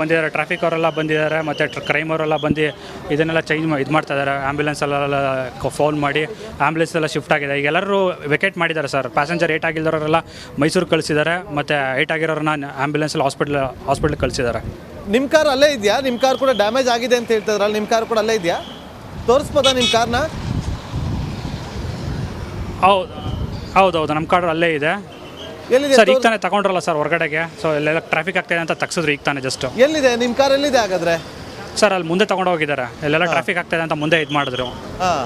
ಬಂದಿದ್ದಾರೆ. ಟ್ರಾಫಿಕ್ ಅವರೆಲ್ಲ ಬಂದಿದ್ದಾರೆ ಮತ್ತು ಕ್ರೈಮ್ ಅವರೆಲ್ಲ ಬಂದು ಇದನ್ನೆಲ್ಲ ಚೇಂಜ್ ಇದು ಮಾಡ್ತಾ ಇದ್ದಾರೆ. ಆ್ಯಂಬುಲೆನ್ಸ್ ಎಲ್ಲ ಫೋನ್ ಮಾಡಿ ಆ್ಯಂಬುಲೆನ್ಸ್ ಎಲ್ಲ ಶಿಫ್ಟ್ ಆಗಿದೆ. ಈಗ ಎಲ್ಲರೂ ವೆಕೇಟ್ ಮಾಡಿದ್ದಾರೆ ಸರ್ ಪ್ಯಾಸೆಂಜರ್ ಏಟ್ ಆಗಿಲ್ಲದವರೆಲ್ಲ ಮೈಸೂರು ಕಳಿಸಿದ್ದಾರೆ ಮತ್ತು ಏಟ್ ಆಗಿರೋರನ್ನ ಆ್ಯಂಬುಲೆನ್ಸಲ್ಲಿ ಹಾಸ್ಪಿಟ್ಲ್ ಹಾಸ್ಪಿಟ್ಲ್ ಕಳಿಸಿದ್ದಾರೆ. ನಿಮ್ಮ ಕಾರ್ ಅಲ್ಲೇ ಇದೆಯಾ? ನಿಮ್ಮ ಕಾರ್ ಕೂಡ ಡ್ಯಾಮೇಜ್ ಆಗಿದೆ ಅಂತ ಹೇಳ್ತಿದ್ರಲ್ಲ ನಿಮ್ಮ ಕಾರ್ ಕೂಡ ಅಲ್ಲೇ ಇದೆಯಾ? ತೋರಿಸ್ಬೋದಾ ನಿಮ್ಮ ಕಾರ್ನ ಹೌದು ಹೌದೌದು ನಮ್ಮ ಕಾರ್ ಅಲ್ಲೇ ಇದೆ. ಎಲ್ಲಿದೆ ಸರ್ ಈಗ ತಾನೆ ತಗೊಂಡ್ರಲ್ಲ ಸರ್ ಹೊರಗಡೆಗೆ. ಸೊ ಎಲ್ಲೆಲ್ಲ ಟ್ರಾಫಿಕ್ ಆಗ್ತಾಯಿದೆ ಅಂತ ತಗ್ಸಿದ್ರು ಈಗ ತಾನೆ ಜಸ್ಟ್ ಎಲ್ಲಿದೆ? ನಿಮ್ಮ ಕಾರ್ ಎಲ್ಲಿದೆ ಹಾಗಾದ್ರೆ? ಸರ್ ಅಲ್ಲಿ ಮುಂದೆ ತಗೊಂಡು ಹೋಗಿದ್ದಾರೆ. ಇಲ್ಲೆಲ್ಲ ಟ್ರಾಫಿಕ್ ಆಗ್ತಾಯಿದೆ ಅಂತ ಮುಂದೆ ಇದು ಮಾಡಿದ್ರು. ಹಾಂ.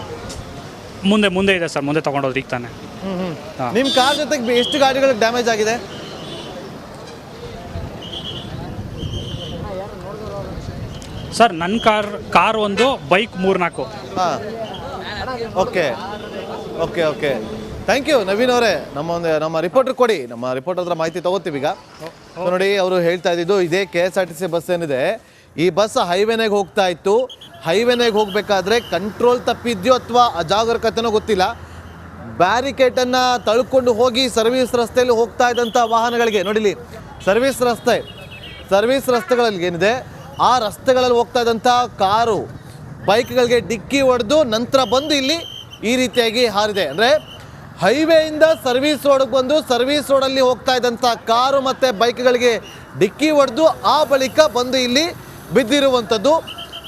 ಮುಂದೆ ಮುಂದೆ ಇದೆ ಸರ್ ಮುಂದೆ ತಗೊಂಡೋದ್ರು ಈಗ ತಾನೆ. ಹ್ಞೂ ಹ್ಞೂ ಹಾ. ನಿಮ್ಮ ಕಾರ್ ಜೊತೆಗೆ ಎಷ್ಟು ಗಾಡಿಗಳಿಗೆ ಡ್ಯಾಮೇಜ್ ಆಗಿದೆ? ಸರ್ ನನ್ನ ಕಾರ್ ಕಾರ್ ಒಂದು ಬೈಕ್ ಮೂರ್ನಾಲ್ಕು. ಹಾಂ. Okay. Okay okay. Thank you Naveen ಅವರೇ. ನಮ್ಮ ಒಂದು ನಮ್ಮ ರಿಪೋರ್ಟರ್ ಕೊಡಿ. ನಮ್ಮ ರಿಪೋರ್ಟರ್ ಹತ್ರ ಮಾಹಿತಿ ತಗೋತೀವಿ ಈಗ. ನೋಡಿ ಅವರು ಹೇಳ್ತಾ ಇದ್ದಿದ್ದು ಇದೇ K S R T C bus ಏನಿದೆ. ಈ ಬಸ್ ಹೈವೇನಾಗ ಹೋಗ್ತಾ ಇತ್ತು. ಹೈವೇನಾಗ ಹೋಗಬೇಕಾದ್ರೆ ಕಂಟ್ರೋಲ್ ತಪ್ಪಿದ್ಯೋ ಅಥವಾ ಅಜಾಗರೂಕತೆನೋ ಗೊತ್ತಿಲ್ಲ. ಬ್ಯಾರಿಕೇಟನ್ನು ತಳ್ಕೊಂಡು ಹೋಗಿ ಸರ್ವಿಸ್ ರಸ್ತೆಯಲ್ಲಿ ಹೋಗ್ತಾ ಇದ್ದಂಥ ವಾಹನಗಳಿಗೆ ನೋಡಿಲಿ ಸರ್ವಿಸ್ ರಸ್ತೆ ಸರ್ವಿಸ್ ರಸ್ತೆಗಳಲ್ಲಿ ಏನಿದೆ ಆ ರಸ್ತೆಗಳಲ್ಲಿ ಹೋಗ್ತಾ ಇದ್ದಂಥ ಕಾರು ಬೈಕ್ಗಳಿಗೆ ಡಿಕ್ಕಿ ಹೊಡೆದು ನಂತರ ಬಂದು ಇಲ್ಲಿ ಈ ರೀತಿಯಾಗಿ ಹಾರಿದೆ. ಅಂದರೆ ಹೈವೇಯಿಂದ ಸರ್ವಿಸ್ ರೋಡ್ಗೆ ಬಂದು ಸರ್ವಿಸ್ ರೋಡಲ್ಲಿ ಹೋಗ್ತಾ ಇದ್ದಂಥ ಕಾರು ಮತ್ತು ಬೈಕ್ಗಳಿಗೆ ಡಿಕ್ಕಿ ಹೊಡೆದು ಆ ಬಳಿಕ ಬಂದು ಇಲ್ಲಿ ಬಿದ್ದಿರುವಂಥದ್ದು.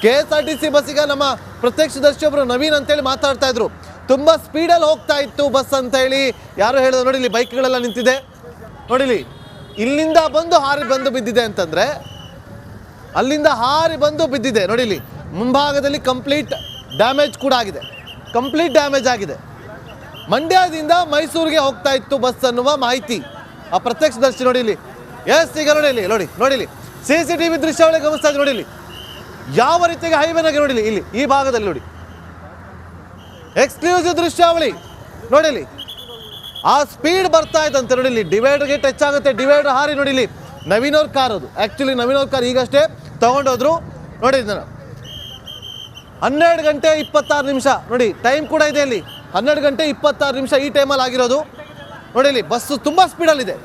K S R T C ಬಸ್ಸಿಗೆ ನಮ್ಮ ಪ್ರತ್ಯಕ್ಷದರ್ಶಿಯೊಬ್ಬರು ನವೀನ್ ಅಂತೇಳಿ ಮಾತಾಡ್ತಾ ಇದ್ರು. ತುಂಬ ಸ್ಪೀಡಲ್ಲಿ ಹೋಗ್ತಾ ಇತ್ತು ಬಸ್ ಅಂತ ಹೇಳಿ ಯಾರು ಹೇಳಿದ್ರು ನೋಡಿಲಿ ಬೈಕ್ಗಳೆಲ್ಲ ನಿಂತಿದೆ. ನೋಡಿಲಿ ಇಲ್ಲಿಂದ ಬಂದು ಹಾರಿ ಬಂದು ಬಿದ್ದಿದೆ ಅಂತಂದ್ರೆ, ಅಲ್ಲಿಂದ ಹಾರಿ ಬಂದು ಬಿದ್ದಿದೆ. ನೋಡಿಲಿ ಮುಂಭಾಗದಲ್ಲಿ ಕಂಪ್ಲೀಟ್ ಡ್ಯಾಮೇಜ್ ಕೂಡ ಆಗಿದೆ. ಕಂಪ್ಲೀಟ್ ಡ್ಯಾಮೇಜ್ ಆಗಿದೆ. ಮಂಡ್ಯದಿಂದ ಮೈಸೂರಿಗೆ ಹೋಗ್ತಾ ಇತ್ತು ಬಸ್ ಅನ್ನುವ ಮಾಹಿತಿ. ಆ ಪ್ರತ್ಯಕ್ಷದರ್ಶಿ ನೋಡಿಲಿ. ಎಸ್, ಈಗ ಇಲ್ಲಿ ನೋಡಿ, ನೋಡಿಲಿ. ಸಿ ಸಿ ಟಿ ವಿ ದೃಶ್ಯಾವಳಿ ಗಮನಿಸ್ತಾ ನೋಡಿ ಇಲ್ಲಿ ಯಾವ ರೀತಿಯಾಗಿ ಹೈವೇನಾಗೆ ನೋಡಿಲಿ? ಇಲ್ಲಿ, ಈ ಭಾಗದಲ್ಲಿ ನೋಡಿ. ಎಕ್ಸ್ಕ್ಲೂಸಿವ್ ದೃಶ್ಯಾವಳಿ ನೋಡಿಲಿ. ಆ ಸ್ಪೀಡ್ ಬರ್ತಾ ಇದ್ದಂತೆ ಇಲ್ಲಿ ಡಿವೈಡರ್ಗೆ ಟಚ್ ಆಗುತ್ತೆ. ಡಿವೈಡರ್ ಹಾರಿ ನೋಡಿಲಿ. ನವೀನ್ ಅವ್ರ ಕಾರ್ ಅದು. ಆ್ಯಕ್ಚುಲಿ ಅವ್ರ ಕಾರ್ ಈಗಷ್ಟೇ ತಗೊಂಡೋದ್ರು. ನೋಡಿ ನಾನು ಹನ್ನೆರಡು ಗಂಟೆ ಇಪ್ಪತ್ತಾರು ನಿಮಿಷ. ನೋಡಿ ಟೈಮ್ ಕೂಡ ಇದೆ ಇಲ್ಲಿ ಹನ್ನೆರಡು ಗಂಟೆ ಇಪ್ಪತ್ತಾರು ನಿಮಿಷ ಈ ಟೈಮಲ್ಲಿ ಆಗಿರೋದು. ನೋಡಿ ಇಲ್ಲಿ ಬಸ್ಸು ತುಂಬ ಸ್ಪೀಡಲ್ಲಿದೆ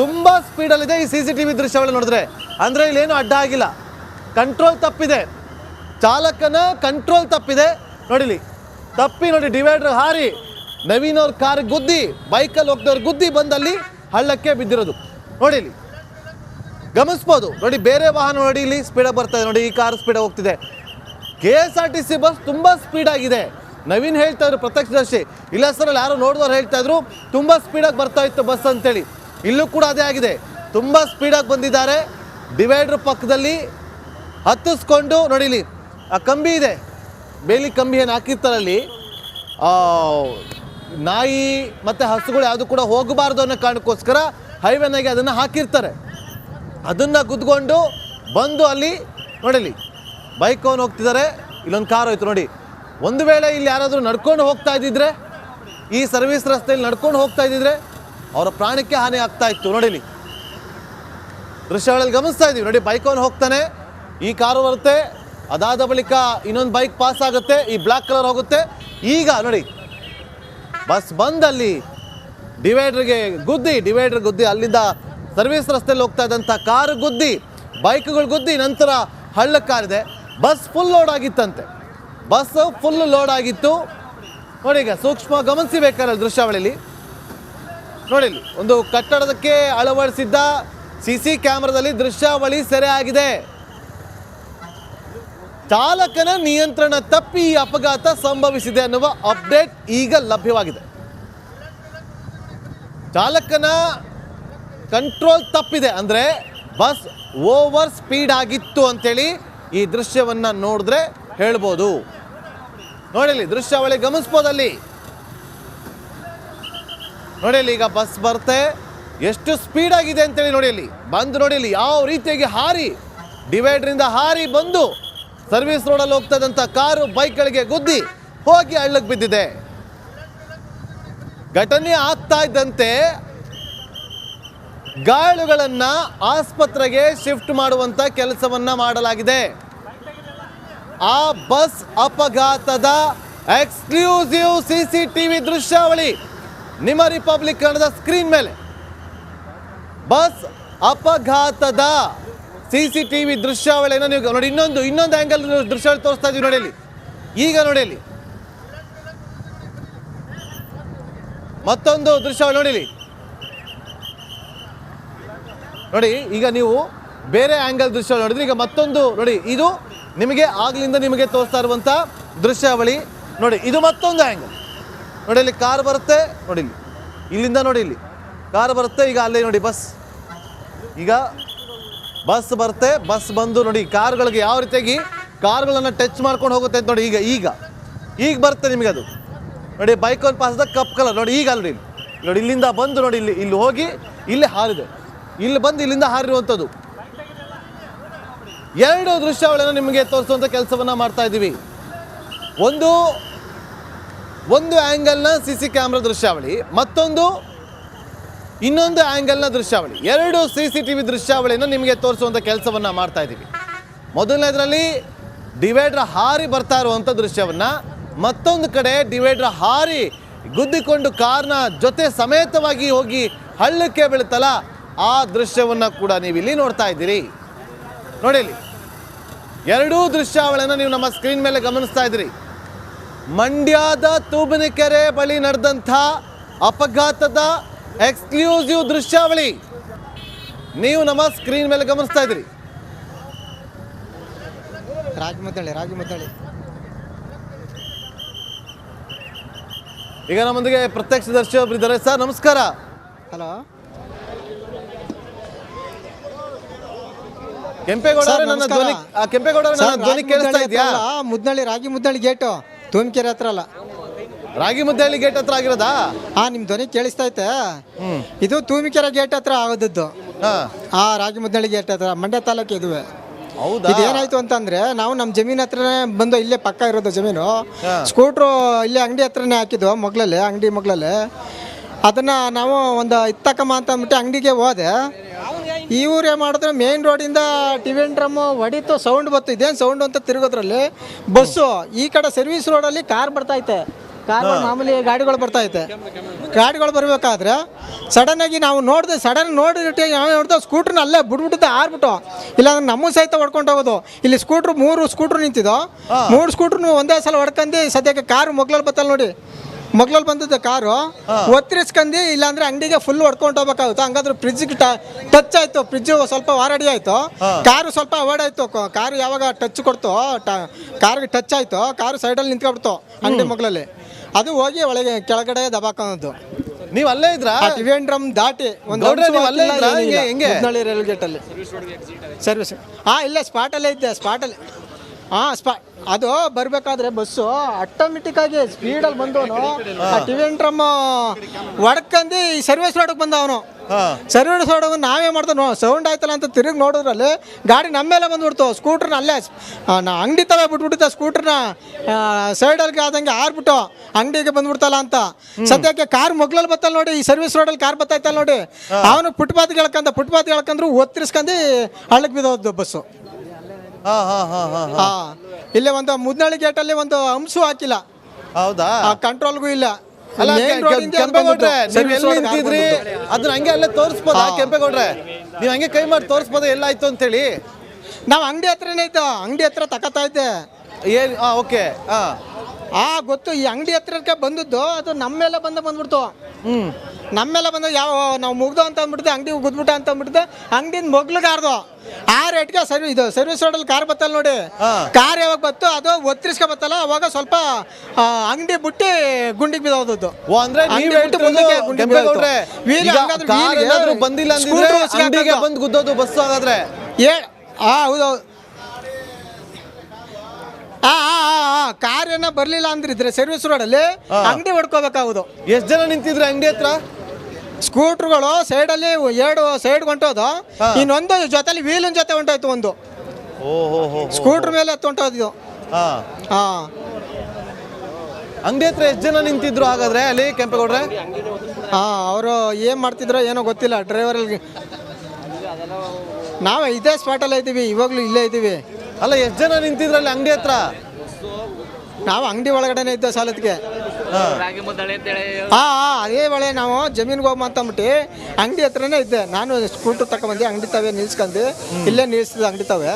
ತುಂಬ ಸ್ಪೀಡಲ್ಲಿದೆ ಈ ಸಿ ಸಿ ಟಿ ವಿ ದೃಶ್ಯಗಳು ನೋಡಿದ್ರೆ. ಅಂದರೆ ಇಲ್ಲೇನು ಅಡ್ಡ ಆಗಿಲ್ಲ. ಕಂಟ್ರೋಲ್ ತಪ್ಪಿದೆ. ಚಾಲಕನ ಕಂಟ್ರೋಲ್ ತಪ್ಪಿದೆ. ನೋಡಿಲಿ ತಪ್ಪಿ ನೋಡಿ ಡಿವೈಡರ್ ಹಾರಿ. ನವೀನ್ ಅವ್ರ ಕಾರ್ ಗುದ್ದಿ, ಬೈಕಲ್ಲಿ ಹೋಗ್ದವ್ರು ಗುದ್ದಿ ಬಂದಲ್ಲಿ ಹಳ್ಳಕ್ಕೆ ಬಿದ್ದಿರೋದು. ನೋಡಿಲಿ ಗಮನಿಸ್ಬೋದು. ನೋಡಿ, ಬೇರೆ ವಾಹನ ನೋಡಿ ಇಲ್ಲಿ ಸ್ಪೀಡಾಗಿ ಬರ್ತಾ ಇದೆ. ನೋಡಿ, ಈ ಕಾರ್ ಸ್ಪೀಡಾಗಿ ಹೋಗ್ತಿದೆ. K S R T C bus ತುಂಬ ಸ್ಪೀಡ್ ಆಗಿದೆ. ನವೀನ್ ಹೇಳ್ತಾ ಇದ್ರು ಪ್ರತ್ಯಕ್ಷದರ್ಶಿ ಇಲ್ಲ ಸರ್ ಅಲ್ಲಿ ಯಾರೋ ನೋಡಿದವ್ರು ಹೇಳ್ತಾ ಇದ್ರು, ತುಂಬ ಸ್ಪೀಡಾಗಿ ಬರ್ತಾ ಇತ್ತು ಬಸ್ ಅಂತೇಳಿ. ಇಲ್ಲೂ ಕೂಡ ಅದೇ ಆಗಿದೆ. ತುಂಬ ಸ್ಪೀಡಾಗಿ ಬಂದಿದ್ದಾರೆ. ಡಿವೈಡರ್ ಪಕ್ಕದಲ್ಲಿ ಹತ್ತಿಸ್ಕೊಂಡು ನೋಡಿಲಿ ಆ ಕಂಬಿ ಇದೆ. ಬೇಲಿ ಕಂಬಿ ಏನು ಹಾಕಿರ್ತಾರಲ್ಲಿ ನಾಯಿ ಮತ್ತು ಹಸುಗಳು ಯಾವುದು ಕೂಡ ಹೋಗಬಾರ್ದು ಅನ್ನೋ ಕಾರಣಕ್ಕೋಸ್ಕರ ಹೈವೇನಾಗೆ ಅದನ್ನು ಹಾಕಿರ್ತಾರೆ. ಅದನ್ನು ಗುದ್ಕೊಂಡು ಬಂದು ಅಲ್ಲಿ ನೋಡಿಲಿ ಬೈಕ್ ಅವನು ಹೋಗ್ತಿದ್ದಾರೆ ಇಲ್ಲೊಂದು ಕಾರ್ ಹೋಯ್ತು ನೋಡಿ. ಒಂದು ವೇಳೆ ಇಲ್ಲಿ ಯಾರಾದರೂ ನಡ್ಕೊಂಡು ಹೋಗ್ತಾ ಇದ್ದಿದ್ರೆ, ಈ ಸರ್ವಿಸ್ ರಸ್ತೆಯಲ್ಲಿ ನಡ್ಕೊಂಡು ಹೋಗ್ತಾ ಇದ್ದಿದ್ರೆ ಅವರ ಪ್ರಾಣಕ್ಕೆ ಹಾನಿ ಆಗ್ತಾ ಇತ್ತು. ನೋಡಿಲಿ. ದೃಶ್ಯಗಳಲ್ಲಿ ಗಮನಿಸ್ತಾ ಇದ್ದೀವಿ. ನೋಡಿ ಬೈಕ್ ಅವನು ಹೋಗ್ತಾನೆ, ಈ ಕಾರು ಬರುತ್ತೆ, ಅದಾದ ಬಳಿಕ ಇನ್ನೊಂದು ಬೈಕ್ ಪಾಸ್ ಆಗುತ್ತೆ, ಈ ಬ್ಲ್ಯಾಕ್ ಕಲರ್ ಹೋಗುತ್ತೆ. ಈಗ ನೋಡಿ ಬಸ್ ಬಂದಲ್ಲಿ ಡಿವೈಡರ್ಗೆ ಗುದ್ದಿ ಡಿವೈಡರ್ ಗುದ್ದಿ ಅಲ್ಲಿಂದ ಸರ್ವಿಸ್ ರಸ್ತೆಯಲ್ಲಿ ಹೋಗ್ತಾ ಇದ್ದಂಥ ಕಾರು ಗುದ್ದಿ ಬೈಕ್ಗಳು ಗುದ್ದಿ, ನಂತರ ಹಳ್ಳ ಕಾರಿದೆ. ಬಸ್ ಫುಲ್ ಲೋಡ್ ಆಗಿತ್ತಂತೆ. ಬಸ್ ಫುಲ್ ಲೋಡ್ ಆಗಿತ್ತು. ನೋಡಿ ಈಗ ಸೂಕ್ಷ್ಮ ಗಮನಿಸಬೇಕಾದ್ರೆ ದೃಶ್ಯಾವಳಿಯಲ್ಲಿ ನೋಡಿ ಒಂದು ಕಟ್ಟಡಕ್ಕೆ ಅಳವಡಿಸಿದ್ದ ಸಿ ಸಿ ಕ್ಯಾಮ್ರಾದಲ್ಲಿ ದೃಶ್ಯಾವಳಿ ಸೆರೆ ಆಗಿದೆ ಚಾಲಕನ ನಿಯಂತ್ರಣ ತಪ್ಪಿ ಈ ಅಪಘಾತ ಸಂಭವಿಸಿದೆ ಅನ್ನುವ ಅಪ್ಡೇಟ್ ಈಗ ಲಭ್ಯವಾಗಿದೆ. ಚಾಲಕನ ಕಂಟ್ರೋಲ್ ತಪ್ಪಿದೆ ಅಂದರೆ ಬಸ್ ಓವರ್ ಸ್ಪೀಡ್ ಆಗಿತ್ತು ಅಂತೇಳಿ ಈ ದೃಶ್ಯವನ್ನ ನೋಡಿದ್ರೆ ಹೇಳ್ಬೋದು. ನೋಡಿಲಿ ದೃಶ್ಯಾವಳಿ ಗಮನಿಸ್ಬೋದಲ್ಲಿ. ನೋಡಿಲಿ ಈಗ ಬಸ್ ಬರುತ್ತೆ ಎಷ್ಟು ಸ್ಪೀಡ್ ಆಗಿದೆ ಅಂತೇಳಿ ನೋಡಿಲಿ ಬಂದು ನೋಡಿಲಿ ಯಾವ ರೀತಿಯಾಗಿ ಹಾರಿ ಡಿವೈಡ್ರಿಂದ ಹಾರಿ ಬಂದು ಸರ್ವಿಸ್ ರೋಡಲ್ಲಿ ಹೋಗ್ತಾ ಇದ್ದಂಥ ಕಾರು ಬೈಕ್ಗಳಿಗೆ ಗುದ್ದಿ ಹೋಗಿ ಹಳ್ಳಕ್ಕೆ ಬಿದ್ದಿದೆ. ಘಟನೆ ಆಗ್ತಾ ಇದ್ದಂತೆ ಗಾಯಾಳುಗಳನ್ನ ಆಸ್ಪತ್ರೆಗೆ ಶಿಫ್ಟ್ ಮಾಡುವಂತ ಕೆಲಸವನ್ನ ಮಾಡಲಾಗಿದೆ. ಆ ಬಸ್ ಅಪಘಾತದ ಎಕ್ಸ್ಕ್ಲೂಸಿವ್ ಸಿ ಸಿ ದೃಶ್ಯಾವಳಿ ನಿಮ್ಮ ರಿಪಬ್ಲಿಕ್ ಕನ್ನಡದ ಸ್ಕ್ರೀನ್ ಮೇಲೆ. ಬಸ್ ಅಪಘಾತದ ಸಿ ಸಿ ಟಿ ದೃಶ್ಯಾವಳಿಯನ್ನು ನೀವು ನೋಡಿ, ಇನ್ನೊಂದು ಇನ್ನೊಂದು ಆ್ಯಂಗಲ್ ದೃಶ್ಯಾವಳಿ ತೋರಿಸ್ತಾ ಇದೀವಿ ನೋಡಿ ಈಗ ನೋಡಿ ಮತ್ತೊಂದು ದೃಶ್ಯಾವಳಿ ನೋಡಿ ಇಲ್ಲಿ. ನೋಡಿ, ಈಗ ನೀವು ಬೇರೆ ಆ್ಯಂಗಲ್ ದೃಶ್ಯ ನೋಡಿದ್ರೆ ಈಗ ಮತ್ತೊಂದು, ನೋಡಿ, ಇದು ನಿಮಗೆ ಆಗ್ಲಿಂದ ನಿಮಗೆ ತೋರಿಸ್ತಾ ಇರುವಂಥ ದೃಶ್ಯಾವಳಿ. ನೋಡಿ, ಇದು ಮತ್ತೊಂದು ಆ್ಯಂಗಲ್ ನೋಡಿ, ಇಲ್ಲಿ ಕಾರ್ ಬರುತ್ತೆ, ನೋಡಿ ಇಲ್ಲಿ. ಇಲ್ಲಿಂದ ನೋಡಿ ಇಲ್ಲಿ. ಕಾರ್ ಬರುತ್ತೆ, ಈಗ ಅಲ್ಲೇ ನೋಡಿ ಬಸ್ ಈಗ ಬಸ್ ಬರುತ್ತೆ ಬಸ್ ಬಂದು ನೋಡಿ ಕಾರ್ಗಳಿಗೆ ಯಾವ ರೀತಿಯಾಗಿ ಕಾರ್ಗಳನ್ನು ಟಚ್ ಮಾಡ್ಕೊಂಡು ಹೋಗುತ್ತೆ ಅಂತ ನೋಡಿ, ಈಗ ಈಗ. ಈಗ ಬರುತ್ತೆ ನಿಮಗೆ ಅದು. ನೋಡಿ ಬೈಕ್ ಒಂದು ಪಾಸದ ಕಪ್ ಕಲರ್ ನೋಡಿ, ಈಗ ಅಲ್ಲಿ ನೋಡಿ, ಇಲ್ಲಿಂದ ಬಂದು ನೋಡಿ, ಇಲ್ಲಿ ಇಲ್ಲಿ ಹೋಗಿ, ಇಲ್ಲಿ ಹಾರಿದೆ. ಇಲ್ಲಿ ಬಂದು ಇಲ್ಲಿಂದ ಹಾರಿರುವಂಥದ್ದು. ಎರಡು ದೃಶ್ಯಾವಳಿಯನ್ನು ನಿಮಗೆ ತೋರಿಸುವಂಥ ಕೆಲಸವನ್ನು ಮಾಡ್ತಾ ಇದ್ದೀವಿ. ಒಂದು ಒಂದು ಆ್ಯಂಗಲ್ನ ಸಿ ಸಿ ಕ್ಯಾಮ್ರಾ ದೃಶ್ಯಾವಳಿ, ಮತ್ತೊಂದು, ಇನ್ನೊಂದು ಆ್ಯಂಗಲ್ನ ದೃಶ್ಯಾವಳಿ. ಎರಡು ಸಿ ಸಿ ಟಿ ವಿ ದೃಶ್ಯಾವಳಿಯನ್ನು ನಿಮಗೆ ತೋರಿಸುವಂಥ ಕೆಲಸವನ್ನು ಮಾಡ್ತಾ ಇದ್ದೀವಿ. ಮೊದಲನೇದರಲ್ಲಿ ಡಿವೈಡ್ರ್ ಹಾರಿ ಬರ್ತಾ ಇರುವಂಥ ದೃಶ್ಯವನ್ನು, ಮತ್ತೊಂದು ಕಡೆ ಡಿವೈಡ್ರ್ ಹಾರಿ ಗುದ್ದಿಕೊಂಡು ಕಾರ್ನ ಜೊತೆ ಸಮೇತವಾಗಿ ಹೋಗಿ ಹಳ್ಳಕ್ಕೆ ಬೀಳುತ್ತಲ್ಲ, ಆ ದೃಶ್ಯವನ್ನು ಕೂಡ ನೀವು ಇಲ್ಲಿ ನೋಡ್ತಾ ಇದ್ದೀರಿ. ನೋಡಿ ಎರಡೂ ದೃಶ್ಯಾವಳಿಯನ್ನು ನೀವು ನಮ್ಮ ಸ್ಕ್ರೀನ್ ಮೇಲೆ ಗಮನಿಸ್ತಾ ಇದ್ದೀರಿ. ಮಂಡ್ಯದ ತೂಬನಕೆರೆ ಬಳಿ ನಡೆದಂಥ ಅಪಘಾತದ ಎಕ್ಸ್ಕ್ಲೂಸಿವ್ ದೃಶ್ಯಾವಳಿ ನೀವು ನಮ್ಮ ಸ್ಕ್ರೀನ್ ಮೇಲೆ ಗಮನಿಸ್ತಾ ಇದ್ದೀರಿ. ಈಗ ನಮ್ಮೊಂದಿಗೆ ಪ್ರತ್ಯಕ್ಷ ದರ್ಶಿ ಒಬ್ಬರಿದ್ದಾರೆ ಸರ್ ನಮಸ್ಕಾರ. ಹಲೋ. ಕೆಂಪೇಗೌಡ ಅವರೇ, ನನ್ನ ಧ್ವನಿ ಆ, ಕೆಂಪೇಗೌಡ ಅವರೇ, ನನ್ನ ಧ್ವನಿ ಕೇಳಿಸ್ತಾ ಇದೆಯಾ? ಮುದ್ನಳ್ಳಿ ರಾಗಿ ಮುದ್ನಳ್ಳಿ ಗೇಟು ತುಮಕೆರೆ ಹತ್ರ ಅಲ್ಲ. ರಾಗಿ ಮುದ್ದಳ್ಳಿ ಗೇಟ್ ಹತ್ರ ಆಗಿರೋದಾ? ಹಾ ನಿಮ್ ಧ್ವನಿ ಕೇಳಿಸ್ತಾ ಐತೆ. ಇದು ತೂಮಿಕೆರೆ ಗೇಟ್ ಹತ್ರ ಆಗೋದದ್ದು. ಹಾ. ಆ ರಾಗಿ ಮುದ್ದಳ್ಳಿ ಗೇಟ್ ಹತ್ರ ಮಂಡ್ಯ ತಾಲೂಕು ಇದುವೆ. ಹೌದಾ? ಇದೇನಾಯ್ತು ಅಂತಂದ್ರೆ ನಾವು ನಮ್ಮ ಜಮೀನ್ ಹತ್ರನೇ ಬಂದು ಇಲ್ಲೇ ಪಕ್ಕ ಇರೋದು ಜಮೀನು. ಸ್ಕೂಟರ್ ಸ್ಕೂಟ್ರು ಇಲ್ಲೇ ಅಂಗಡಿ ಹತ್ರನೇ ಹಾಕಿದ್ವು ಮೊಗ್ಲಲ್ಲಿ ಅಂಗಡಿ ಮೊಗ್ಲಲ್ಲಿ. ಅದನ್ನ ನಾವು ಒಂದು ಇತ್ತಕಮ್ಮ ಅಂತ ಅಂದ್ಬಿಟ್ಟು ಅಂಗಡಿಗೆ ಹೋದೆ. ಇವ್ರು ಊರೇ ಮಾಡಿದ್ರೆ ಮೇನ್ ರೋಡಿಂದ ಟಿವೆನ್ ಡ್ರಮ್ಮು ಹೊಡಿತು ಸೌಂಡ್ ಬತ್ತು ಇದೇನು ಸೌಂಡ್ ಅಂತ ತಿರುಗೋದ್ರಲ್ಲಿ ಬಸ್ಸು ಈ ಕಡೆ ಸರ್ವಿಸ್ ರೋಡಲ್ಲಿ ಕಾರ್ ಬರ್ತೈತೆ ಕಾರ್ ಮಾಮೂಲಿ ಗಾಡಿಗಳು ಬರ್ತೈತೆ ಗಾಡಿಗಳು ಬರಬೇಕಾದ್ರೆ ಸಡನ್ ಆಗಿ ನಾವು ನೋಡಿದೆ ಸಡನ್ ನೋಡಿಬಿಟ್ಟು ನಾವು ನೋಡಿದೆ ಸ್ಕೂಟ್ರನ್ನ ಅಲ್ಲೇ ಬಿಡ್ಬಿಟ್ಟಿದ್ದೆ ಆರ್ಬಿಟ್ಟು. ಇಲ್ಲಾಂದ್ರೆ ನಮ್ಮ ಸಹಿತ ಹೊಡ್ಕೊಂಡು ಹೋಗೋದು. ಇಲ್ಲಿ ಸ್ಕೂಟ್ರ್ ಮೂರು ಸ್ಕೂಟ್ರ್ ನಿಂತಿದ್ದೋ ಮೂರು ಸ್ಕೂಟ್ರ್ನು ಒಂದೇ ಸಲ ಹೊಡ್ಕೊಂಡು ಸದ್ಯಕ್ಕೆ ಕಾರು ಮೊಗ್ಲಲ್ಲಿ ಬತ್ತಲ್ಲ ನೋಡಿ. ಮೊಗ್ಲಲ್ಲಿ ಬಂದಿದ್ದ ಕಾರು. ಒತ್ತರಿಸ್ಕಂದಿ ಇಲ್ಲ ಅಂದ್ರೆ ಅಂಗಡಿಗೆ ಫುಲ್ ಹೊಡ್ಕೊಂಡು ಹೋಗ್ಬೇಕಾಗುತ್ತೆ ಹಂಗಾದ್ರೆ ಫ್ರಿಜ್ ಟಚ್ ಆಯ್ತು. ಫ್ರಿಜ್ ಸ್ವಲ್ಪ ವಾರಡಿ ಆಯ್ತು. ಕಾರು ಸ್ವಲ್ಪ ಅವಾಯ್ಡ್ ಆಯ್ತು. ಕಾರು ಯಾವಾಗ ಟಚ್ ಕೊಡ್ತು ಕಾರ್ಗೆ ಟಚ್ ಆಯ್ತು. ಕಾರು ಸೈಡಲ್ಲಿ ನಿಂತ್ಕೊಬಿಡ್ತು ಅಂಗಡಿ ಮಗ್ಲಲ್ಲಿ ಅದು ಹೋಗಿ ಒಳಗೆ ಕೆಳಗಡೆ ದಬಾಕೋದು ನೀವು ಅಲ್ಲೇ ಇದ್ರ? ತ್ರಿವೇಂದ್ರಂ ದಾಟಿ ಒಂದು ರೈಲ್ವೆ ನೀವು ಅಲ್ಲೇ ಸರ್ವಿಸ್ ಹಾಂ ಇಲ್ಲೇ ಸ್ಪಾಟಲ್ಲೇ ಇದ್ದೆ ಸ್ಪಾಟಲ್ಲಿ ಹಾಂ ಸ್ಪಾ ಅದು ಬರಬೇಕಾದ್ರೆ ಬಸ್ಸು ಆಟೋಮೆಟಿಕ್ ಆಗಿ ಸ್ಪೀಡಲ್ಲಿ ಬಂದವನು. ಆ ಟಿವೆಂಟ್ರಮ್ಮ ಹೊಡ್ಕಂದು ಈ ಸರ್ವಿಸ್ ರೋಡಕ್ಕೆ ಬಂದ ಅವನು ಸರ್ವಿಸ್ ರೋಡ್ ನಾವೇ ಮಾಡ್ತಾನೋ ಸೌಂಡ್ ಆಯ್ತಲ್ಲ ಅಂತ ತಿರುಗಿ ನೋಡಿದ್ರಲ್ಲಿ ಗಾಡಿ ನಮ್ಮ ಮೇಲೆ ಬಂದ್ಬಿಡ್ತು. ಸ್ಕೂಟ್ರನ್ನ ಅಲ್ಲೇ ನಾ ಅಂಗಡಿ ತವ ಬಿಟ್ಬಿಟ್ಟಿದ್ದ ಸ್ಕೂಟ್ರನ್ನ ಸೈಡಲ್ಲಿ ಆದಂಗೆ ಆರ್ಬಿಟ್ಟು ಅಂಗಡಿಗೆ ಬಂದ್ಬಿಡ್ತಲ್ಲ ಅಂತ. ಸದ್ಯಕ್ಕೆ ಕಾರ್ ಮೊಗ್ಲಲ್ಲಿ ಬತ್ತಲ್ಲ ನೋಡಿ ಈ ಸರ್ವಿಸ್ ರೋಡಲ್ಲಿ ಕಾರ್ ಬತ್ತಾಯ್ತಲ್ಲ ನೋಡಿ. ಅವನು ಫುಟ್ಪಾತ್ ಹೇಳ್ಕಂದ ಫುಟ್ಪಾತ್ ಹೇಳ್ಕಂದ್ರು ಒತ್ತಿರಿಸ್ಕೊಂಡು ಹಳ್ಳಕ್ಕೆ ಬಿದ್ದೋದು ಬಸ್ಸು. ಹಾ ಹಾ ಹಾ ಹಾ ಹಾ. ಹಾ. ಇಲ್ಲೇ ಒಂದು ಮುದ್ನಳ್ಳಿ ಅಲ್ಲಿ ಒಂದು ಅಂಶು ಹಾಕಿಲ್ಲ. ಹೌದಾ? ಆ ಕಂಟ್ರೋಲ್ಗೂ ಇಲ್ಲ. ಅಲ್ಲ ಕೆಂಪೇಗೌಡ್ರೆ. ನೀವು ಎಲ್ಲಿ ನಿಂತಿದ್ರಿ ಅದನ್ನ ಹಂಗೆ ಅಲ್ಲೇ ತೋರಿಸ್ಬೋದಾ. ಕೆಂಪೇಗೌಡ್ರೆ? ನೀವು ಹಂಗೆ ಕೈ ಮಾಡಿ ತೋರಿಸ್ಬೋದ ಎಲ್ಲಾಯ್ತು ಅಂತೇಳಿ? ನಾವು ಅಂಗಡಿ ಹತ್ರನೇ ಇತ್ತು ಅಂಗಡಿ ಹತ್ರ ತಕತಾ ಇದ್ದೆ. ಏನ್ ಹಾ ಓಕೆ ಹಾ ಆ ಗೊತ್ತು ಈ ಅಂಗಡಿ ಹತ್ರಕ್ಕೆ ಬಂದದ್ದು ಅದು ನಮ್ಮ ಮೇಲೆ ಬಂದ ಬಂದ್ಬಿಡ್ತು. ಹ್ಮ್. ನಮ್ಮ ಬಂದು ಯಾವ ನಾವು ಮುಗ್ದು ಅಂತ ಅಂದ್ಬಿಡ್ತು ಅಂಗಡಿ ಗುದ್ಬಿಟ್ಟ ಅಂತ ಅಂದ್ಬಿಡ್ತು ಅಂಗಡಿನ ಮೊಗ್ಲಿಗೆ ಆರ್ದು ಆ ರೇಟ್ಗೆ ಸರ್ವಿಸ್ ಇದು ಸರ್ವಿಸ್ ರೋಡಲ್ಲಿ ಕಾರ್ ಬತ್ತಲ್ಲ ನೋಡಿ. ಕಾರ್ ಯಾವಾಗ ಬತ್ತು ಅದು ಒತ್ತರಿಸ್ಕೊ ಬತ್ತಲ್ಲ ಅವಾಗ ಸ್ವಲ್ಪ ಅಂಗಡಿ ಬಿಟ್ಟು ಗುಂಡಿಗೆ ಬಿದ್ದೋದದ್ದು. ಓ ಅಂದ್ರೆ ಬಂದಿಲ್ಲ. ಬಂದು ಗುದ್ದೋದು ಬಸ್ ಹಾಗಾದ್ರೆ. ಏ ಆ ಆ, ಕಾರ್ ಏನೋ ಬರ್ಲಿಲ್ಲ ಅಂದ್ರಿದ್ರೆ ಸರ್ವಿಸ್ ರೋಡಲ್ಲಿ ಅಂಗಡಿ ಹೊಡ್ಕೋಬೇಕಾಗುದು. ಎಷ್ಟ್ ಜನ ನಿಂತಿದ್ರೆ ಅಂಗಡಿ ಹತ್ರ? ಸ್ಕೂಟ್ರುಗಳು ಸೈಡಲ್ಲಿ ಎರಡು ಸೈಡ್ ಹೊಂಟೋದು ಇನ್ನೊಂದು ಜೊತೆಲಿ ವೀಲಿನ ಜೊತೆ ಹೊಂಟೋಯ್ತು ಒಂದು. ಸ್ಕೂಟ್ರ್ ಮೇಲೆ ಹತ್ತು ಇದು ಹಾ. ಹಾ. ಅಂಗಡಿ ಹತ್ರ ಎಷ್ಟು ಜನ ನಿಂತಿದ್ರು ಹಾಗಾದ್ರೆ ಅಲ್ಲಿ ಕೆಂಪೇಗೌಡ್ರೆ? ಹಾ ಅವರು ಏನು ಮಾಡ್ತಿದ್ರೋ ಏನೋ ಗೊತ್ತಿಲ್ಲ ಡ್ರೈವರ್ ನಾವೇ ಇದೇ ಸ್ಪಾಟಲ್ಲೇ ಇದ್ದೀವಿ ಇವಾಗಲೂ ಇಲ್ಲೇ ಇದ್ದೀವಿ. ಅಲ್ಲ ಎಷ್ಟು ಜನ ನಿಂತಿದ್ರಲ್ಲಿ ಅಂಗಡಿ ಹತ್ರ? ನಾವು ಅಂಗಡಿ ಒಳಗಡೆನೇ ಇದ್ದ ಸಾಲತ್ಗೆ ಹಾ ಹಾ ಅದೇ ವೇಳೆ ನಾವು ಜಮೀನ್ಗೆ ಹೋಗ್ಮ ಅಂತಂದ್ಬಿಟ್ಟು ಅಂಗಡಿ ಹತ್ರನೇ ಇದ್ದೆ. ನಾನು ಸ್ಕೂಟರ್ ತಗೊಂಬಂದು ಅಂಗಡಿ ತಾವೇ ನಿಲ್ಸ್ಕೊಂಡು ಇಲ್ಲೇ ನಿಲ್ಸಿದ ಅಂಗಡಿ ತಾವೆ.